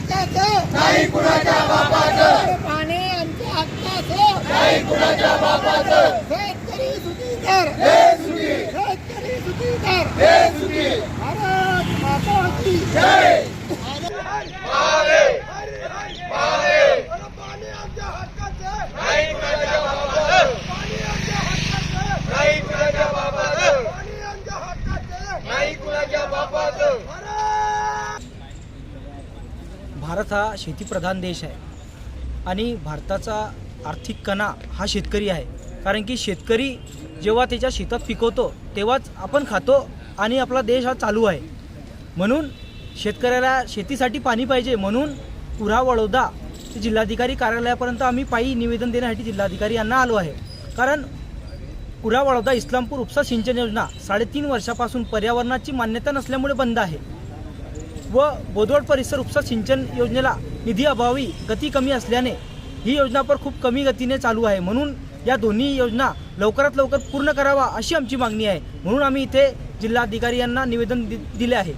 हक्काचं नाही कुणाच्या बापाचं. पाणी आमच्या हक्काचं. नाही कुणाच्या बापाचं. शेतकरी सुखीदार. हे सुखी. शेतकरी सुखीदार. हे सुखी. भारत नाही कुणाच्या बापाचं. भारत हा शेतीप्रधान देश आहे. आणि भारताचा आर्थिक कणा हा शेतकरी आहे. कारण की शेतकरी जेव्हा त्याच्या शेतात पिकवतो तेव्हाच आपण खातो आणि आपला देश हा चालू आहे. म्हणून शेतकऱ्याला शेतीसाठी पाणी पाहिजे. म्हणून पुरा वडोदा जिल्हाधिकारी कार्यालयापर्यंत आम्ही पायी निवेदन देण्यासाठी जिल्हाधिकारी यांना आलो आहे. कारण पुरा वडोदा इस्लामपूर उपसा सिंचन योजना साडेतीन वर्षापासून पर्यावरणाची मान्यता नसल्यामुळे बंद आहे. व बोदवड परिसर उपसा सिंचन योजनेला निधी अभावी गती कमी असल्याने ही योजना पण खूप कमी गतीने चालू आहे. म्हणून या दोन्ही योजना लवकरात लवकर पूर्ण करावा अशी आमची मागणी आहे. म्हणून आम्ही इथे जिल्हाधिकारी यांना निवेदन दि दिले आहे.